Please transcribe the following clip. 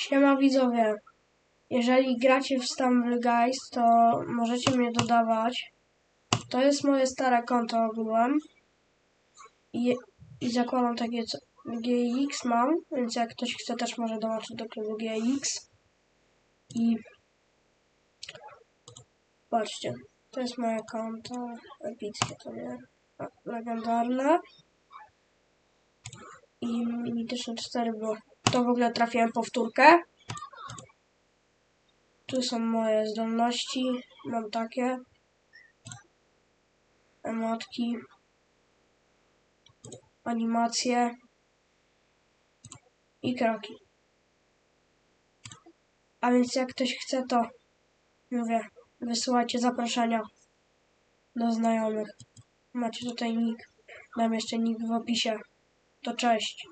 Siema widzowie. Jeżeli gracie w Stumble Guys, to możecie mnie dodawać. To jest moje stare konto ogółem. I, i zakładam takie GX mam, więc jak ktoś chce też może dołączyć do klubu GX. I patrzcie, to jest moje konto epickie, to nie? Legendarne. I mityczne 4, bo to w ogóle trafiłem powtórkę. Tu są moje zdolności. Mam takie. Emotki. Animacje. I kroki. A więc jak ktoś chce, to mówię, wysyłajcie zaproszenia do znajomych. Macie tutaj nick. Dam jeszcze nick w opisie. To cześć.